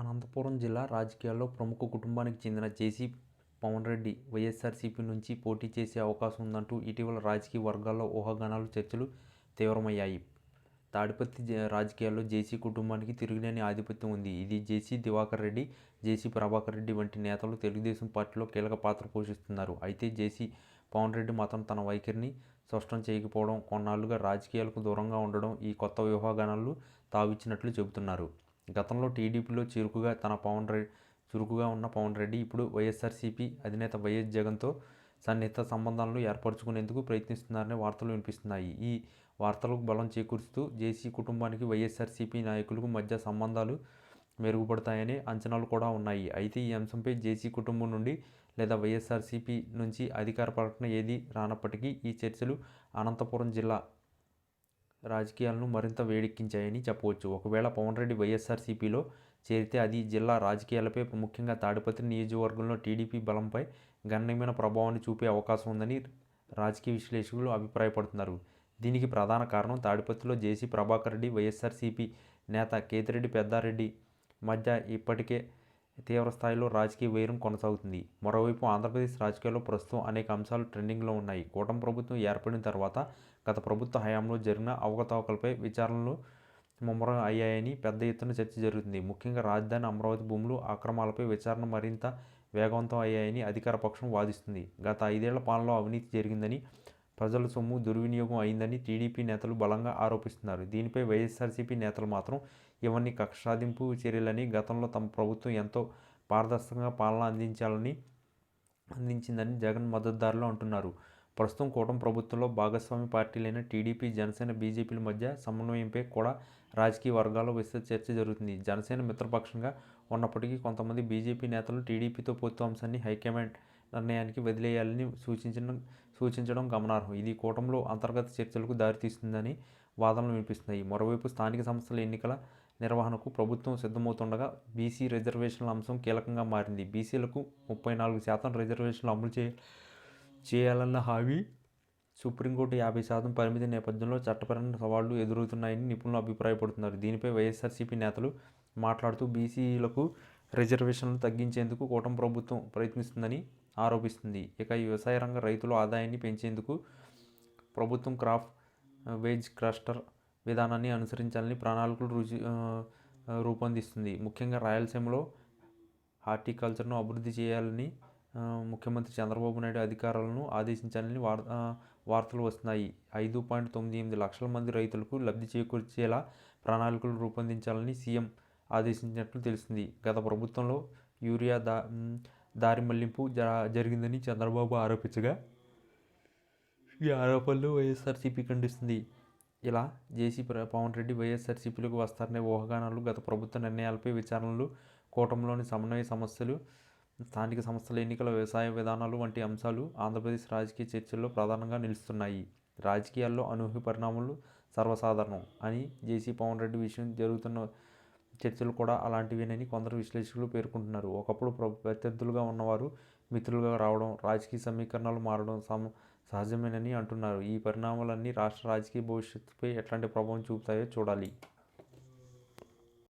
అనంతపురం జిల్లా రాజకీయాల్లో ప్రముఖ కుటుంబానికి చెందిన జేసీ పవన్ రెడ్డి వైఎస్ఆర్సీపీ నుంచి పోటీ చేసే అవకాశం ఉందంటూ ఇటీవల రాజకీయ వర్గాల్లో ఊహాగానాలు చర్చలు తీవ్రమయ్యాయి. తాడిపత్తి రాజకీయాల్లో జేసీ కుటుంబానికి తిరుగులేని ఆధిపత్యం ఉంది. ఇది జేసీ దివాకర్ రెడ్డి జేసీ ప్రభాకర్ రెడ్డి వంటి నేతలు తెలుగుదేశం పార్టీలో కీలక పాత్ర పోషిస్తున్నారు. అయితే జేసీ పవన్ రెడ్డి మాత్రం తన వైఖరిని స్పష్టం చేయకపోవడం కొన్నాళ్ళుగా రాజకీయాలకు దూరంగా ఉండడం ఈ కొత్త వ్యూహాగానాలు తావిచ్చినట్లు చెబుతున్నారు. గతంలో టీడీపీలో చురుకుగా తన పవన్ రెడ్డి చురుకుగా ఉన్న పవన్ రెడ్డి ఇప్పుడు వైఎస్ఆర్సీపీ అధినేత వైఎస్ జగన్తో సన్నిహిత సంబంధాలను ఏర్పరచుకునేందుకు ప్రయత్నిస్తున్నారనే వార్తలు వినిపిస్తున్నాయి. ఈ వార్తలకు బలం చేకూరుస్తూ జేసీ కుటుంబానికి వైఎస్ఆర్సీపీ నాయకులకు మధ్య సంబంధాలు మెరుగుపడతాయనే అంచనాలు కూడా ఉన్నాయి. అయితే ఈ అంశంపై జేసీ కుటుంబం నుండి లేదా వైఎస్ఆర్సీపీ నుంచి అధికార ప్రకటన ఏది రానప్పటికీ ఈ చర్చలు అనంతపురం జిల్లా రాజకీయాలను మరింత వేడెక్కించాయని చెప్పవచ్చు. ఒకవేళ పవన్ రెడ్డి వైఎస్ఆర్సీపీలో చేరితే అది జిల్లా రాజకీయాలపై ముఖ్యంగా తాడిపత్రి నియోజకవర్గంలో టీడీపీ బలంపై గణనీయమైన ప్రభావాన్ని చూపే అవకాశం ఉందని రాజకీయ విశ్లేషకులు అభిప్రాయపడుతున్నారు. దీనికి ప్రధాన కారణం తాడిపత్రిలో జేసీ ప్రభాకర్ రెడ్డి వైఎస్ఆర్సీపీ నేత కేతిరెడ్డి పెద్దారెడ్డి మధ్య ఇప్పటికే తీవ్ర స్థాయిలో రాజకీయ వైరం కొనసాగుతుంది. మరోవైపు ఆంధ్రప్రదేశ్ రాజకీయాల్లో ప్రస్తుతం అనేక అంశాలు ట్రెండింగ్లో ఉన్నాయి. కూటమి ప్రభుత్వం ఏర్పడిన తర్వాత గత ప్రభుత్వ హయాంలో జరిగిన అవకతవకలపై విచారణలు ముమ్మరం అయ్యాయని పెద్ద ఎత్తున చర్చ జరుగుతుంది. ముఖ్యంగా రాజధాని అమరావతి భూములు అక్రమాలపై విచారణ మరింత వేగవంతం అయ్యాయని అధికార పక్షం వాదిస్తుంది. గత ఐదేళ్ళ పాలనలో అవినీతి జరిగిందని ప్రజల సొమ్ము దుర్వినియోగం అయిందని టీడీపీ నేతలు బలంగా ఆరోపిస్తున్నారు. దీనిపై వైఎస్ఆర్సీపీ నేతలు మాత్రం ఇవన్నీ కక్ష సాధింపు చర్యలని గతంలో తమ ప్రభుత్వం ఎంతో పారదర్శకంగా పాలన అందించాలని అందించిందని జగన్ మద్దతుదారులు అంటున్నారు. ప్రస్తుతం కూటమి ప్రభుత్వంలో భాగస్వామి పార్టీలైన టీడీపీ జనసేన బీజేపీల మధ్య సమన్వయంపై కూడా రాజకీయ వర్గాల్లో విస్తృత చర్చ జరుగుతుంది. జనసేన మిత్రపక్షంగా ఉన్నప్పటికీ కొంతమంది బీజేపీ నేతలు టీడీపీతో పొత్తు అంశాన్ని హైకమాండ్ నిర్ణయానికి వదిలేయాలని సూచించడం సూచించడం గమనార్హం. ఇది కూటమిలో అంతర్గత చర్చలకు దారితీస్తుందని వాదనలు వినిపిస్తున్నాయి. మరోవైపు స్థానిక సంస్థల ఎన్నికల నిర్వహణకు ప్రభుత్వం సిద్ధమవుతుండగా బీసీ రిజర్వేషన్ల అంశం కీలకంగా మారింది. బీసీలకు ముప్పై నాలుగు శాతం రిజర్వేషన్లు అమలు చేయ చేయాలన్న హామీ సుప్రీంకోర్టు యాభై శాతం పరిమితి నేపథ్యంలో చట్టపరమైన సవాళ్ళు ఎదురవుతున్నాయని నిపుణులు అభిప్రాయపడుతున్నారు. దీనిపై వైఎస్ఆర్సీపీ నేతలు మాట్లాడుతూ బీసీలకు రిజర్వేషన్లు తగ్గించేందుకు కూటమి ప్రభుత్వం ప్రయత్నిస్తుందని ఆరోపిస్తుంది. ఇక వ్యవసాయ రంగ రైతుల ఆదాయాన్ని పెంచేందుకు ప్రభుత్వం క్రాప్ వేజ్ క్లస్టర్ విధానాన్ని అనుసరించాలని ప్రణాళికలు రుచి రూపొందిస్తుంది. ముఖ్యంగా రాయలసీమలో హార్టికల్చర్ను అభివృద్ధి చేయాలని ముఖ్యమంత్రి చంద్రబాబు నాయుడు అధికారులను ఆదేశించాలని వార్ వార్తలు వస్తున్నాయి. ఐదు పాయింట్ తొమ్మిది ఎనిమిది లక్షల మంది రైతులకు లబ్ధి చేకూర్చేలా ప్రణాళికలు రూపొందించాలని సీఎం ఆదేశించినట్లు తెలిసింది. గత ప్రభుత్వంలో యూరియా దా దారి మళ్ళింపు జరిగిందని చంద్రబాబు ఆరోపించగా ఈ ఆరోపణలు వైఎస్ఆర్సీపీ ఖండిస్తుంది. ఇలా జేసీ పవన్ రెడ్డి వైఎస్ఆర్సీపీలకు వస్తారనే ఊహాగానాలు గత ప్రభుత్వ నిర్ణయాలపై విచారణలు కూటమిలోని సమన్వయ సమస్యలు స్థానిక సంస్థల ఎన్నికల వ్యవసాయ విధానాలు వంటి అంశాలు ఆంధ్రప్రదేశ్ రాజకీయ చర్చల్లో ప్రధానంగా నిలుస్తున్నాయి. రాజకీయాల్లో అనూహ్య పరిణామాలు సర్వసాధారణం అని జేసీ పవన్ రెడ్డి విషయం జరుగుతున్న చర్చలు కూడా అలాంటివేనని కొందరు విశ్లేషకులు పేర్కొంటున్నారు. ఒకప్పుడు ప్రత్యర్థులుగా ఉన్నవారు మిత్రులుగా రావడం రాజకీయ సమీకరణాలు మారడం సమ సహజమేనని అంటున్నారు. ఈ పరిణామాలన్నీ రాష్ట్ర రాజకీయ భవిష్యత్తుపై ఎట్లాంటి ప్రభావం చూపుతాయో చూడాలి.